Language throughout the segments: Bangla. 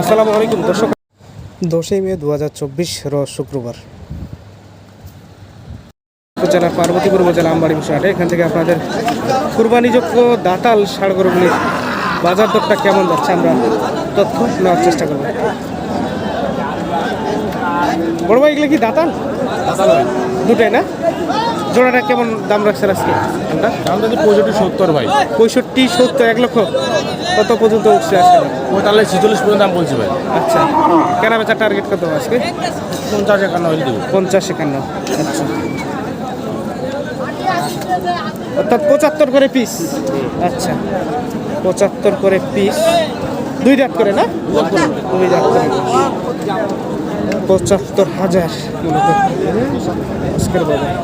আসসালামু আলাইকুম দর্শক। দশই মে দু হাজার চব্বিশ রোজ শুক্রবার। জেলার পার্বতীপুর উপজেলা আমবাড়ি হাটে এখান থেকে আপনাদের কুরবানিযোগ্য দাতাল ষাড় গরুগুলির বাজার দরটা কেমন যাচ্ছে আমরা তথ্য নেওয়ার চেষ্টা করব। বড় ভাই এগুলো কি দাতাল? দুটাই না? জোড়াটা কেমন দাম রাখছেন আজকে? দাম যদি পঁয়ষট্টি সত্তর ভাই। পঁয়ষট্টি সত্তর এক লক্ষ। কত পর্যন্ত উঠছে আজকে? পঁয়তাল্লিশ ছিচল্লিশ পর্যন্ত দাম বলছি ভাই। আচ্ছা। কেনা বেচার টার্গেট কত আজকে? পঞ্চাশ একান্ন হলে দেবো। পঞ্চাশ একান্ন। আচ্ছা। অর্থাৎ পঁচাত্তর করে পিস আচ্ছা। পঁচাত্তর করে পিস দুই দাঁত করে না? দুই দাঁত করে। পঁচাত্তর হাজার মূলত আজকের বাজার।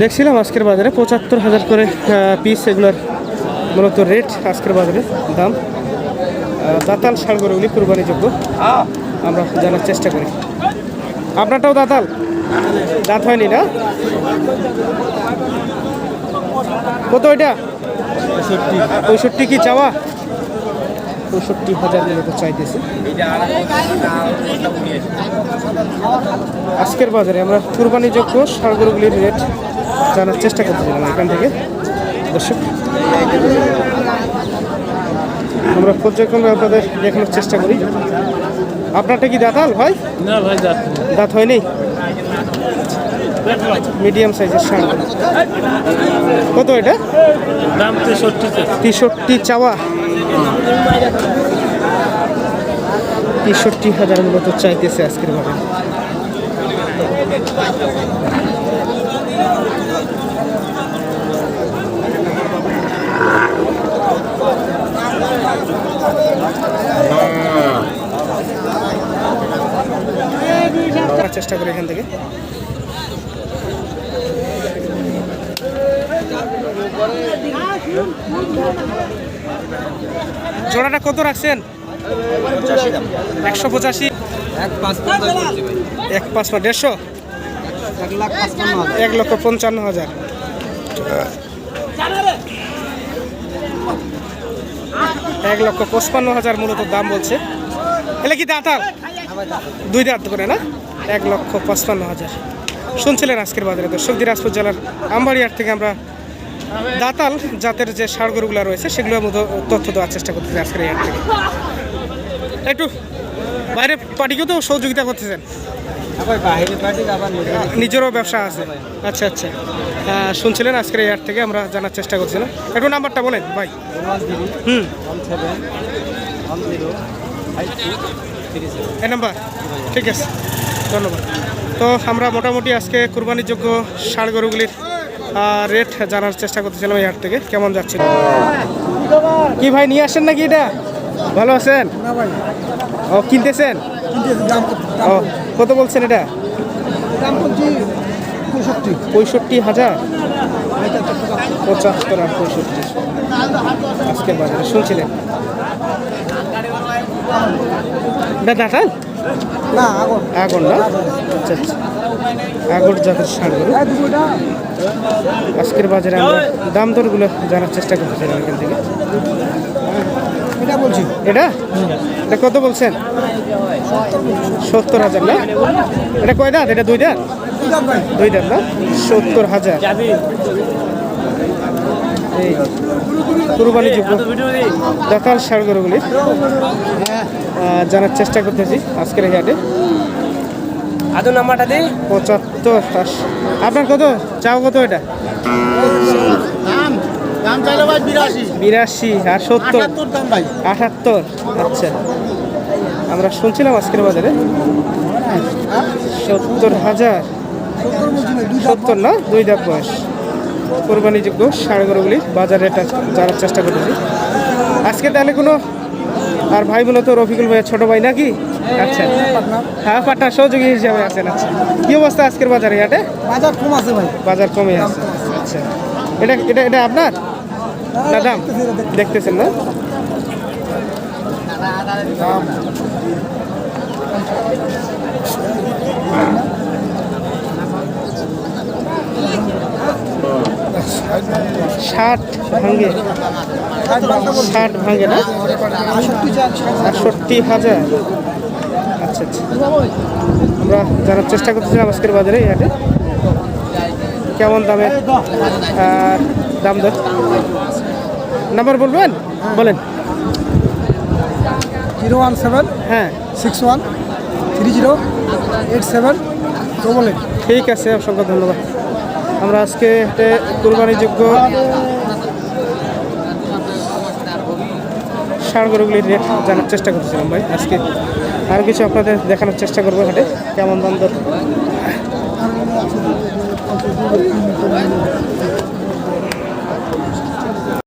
দেখছিলাম আজকের বাজারে পঁচাত্তর হাজার করে পিস এগুলোর মূলত রেট আজকের বাজারে দাম। দাতাল ষাড়গরগুলি কুরবানিযোগ্য। আমরা জানার চেষ্টা করি। আপনারটাও দাতাল? দাঁত হয়নি না? কত এটা পঁয়ষট্টি। কি চাওয়া? পঁয়ষট্টি হাজার মতো চাইতেছে। আজকের বাজারে আমরা কুরবানিযোগ্য ষাড়গরগুলির রেট জানার চেষ্টা করতেছিলাম এখান থেকে। দর্শক আমরা পর্যায়ক্রমে আপনাদের দেখানোর চেষ্টা করি। আপনারটা কি দাঁতাল ভাই? না ভাই যাচ্ছে দাঁত হয়নি? মিডিয়াম সাইজের ষাঁড় কত এটা? দাম তেষট্টি তেষট্টি চাওয়া। তেষট্টি হাজার মূলত চাইতেছে আজকের করার চেষ্টা করি এখান থেকে। জোড়াটা কত রাখছেন? একশো পঁচাশি? এক পাঁচ দেড়শো? এক লক্ষ পঞ্চান্ন হাজার। এক লক্ষ পঁচপান্ন হাজার মূলত দাম বলছে। এলে কি দাঁতাল দুই দাঁত করে না? এক লক্ষ পঁচপান্ন হাজার। শুনছিলেন আজকের বাজারে দর্শক দিনাজপুর জেলার আমবাড়িয়ার থেকে আমরা দাতাল জাতের যে গরুগুলো রয়েছে সেগুলোর মতো তথ্য দেওয়ার চেষ্টা করতেছি আজকের এই থেকে একটু বাইরে পার্টিকেও তো সহযোগিতা করতেছেন। নিজেরও ব্যবসা আছে। আচ্ছা আচ্ছা। শুনছিলেন আজকের হাট থেকে আমরা জানার চেষ্টা করছিলাম। একটু নাম্বারটা বলেন ভাই। হুম। এই নাম্বার। ঠিক আছে। ধন্যবাদ। তো আমরা মোটামুটি আজকে কুরবানিযোগ্য ষাড় গরুগুলির রেট জানার চেষ্টা করতেছিলাম এই হাট থেকে কেমন যাচ্ছে কি ভাই নিয়ে আসেন নাকি এটা? ভালো আছেন? ও কিনতেছেন? ও কত? বলছেন এটা? পঁয়ষট্টি। হাজার? পঁচাত্তর আর পঁয়ষট্টি। আজকের বাজারে শুনছিলেন? এটা দেখান না আগর আগুন না? আচ্ছা আচ্ছা। আগর জাতের ষাঁড় গরু। আজকের বাজারে আমরা দাম দরগুলো জানার চেষ্টা করতেছিলাম এখান থেকে। এটা? এটা কত বলছেন? সত্তর হাজার না? এটা কয় দাঁত? এটা দুই দাঁত? দুই দাঁত না? সত্তর হাজার। এই কুরবানি যোগ্য দেখাল ষাড় গরুগুলি জানার চেষ্টা করতেছি আজকের এই হাটে। আদৌ নাম্বারটা দে পঁচাত্তর আশ- আপনার কত? চাও কত এটা? দাম দাম চাইলে ভাই বিরাশি। বিরাশি আর সত্তর? আটাত্তর দাম ভাই। আটাত্তর? আচ্ছা। আমরা শুনছিলাম আজকের বাজারে। সত্তর হাজার। সত্তর না? দুই দুই দাঁত বয়স। কোরবানিযোগ্য ষাড় গরুগুলি বাজারে এটা জানার চেষ্টা করেছি আজকে তাহলে কোনো আর ভাই মূলত রফিকুল ভাইয়া ছোট ভাই নাকি? আচ্ছা। হ্যাঁ পাটনা সহযোগী হিসাবে আছেন আচ্ছা। কি অবস্থা আজকের বাজারে হাটে বাজার কম আছে ভাই। বাজার কমে আছে আচ্ছা। এটা এটা এটা আপনার? হ্যাঁ, দাদা? দেখতেছেন না? ষাট ভাঙ্গে। ষাট ভাঙে না? আটষট্টি হাজার। আচ্ছা আচ্ছা। আমরা জানার চেষ্টা করতেছিলাম আজকের বাজারে এই কেমন দামে আর দাম দর? নাম্বার বলবেন? বলেন। জিরো ওয়ান সেভেন হ্যাঁ। Six one three zero eight seven double eight ঠিক আছে অসংখ্য ধন্যবাদ। আমরা আজকে একটা কোরবানিযোগ্য ষাঁড় গরুগুলির রেট জানার চেষ্টা করছিলাম ভাই, আজকে আর কিছু আপনাদের দেখানোর চেষ্টা করব হাটে, কেমন দাম দর?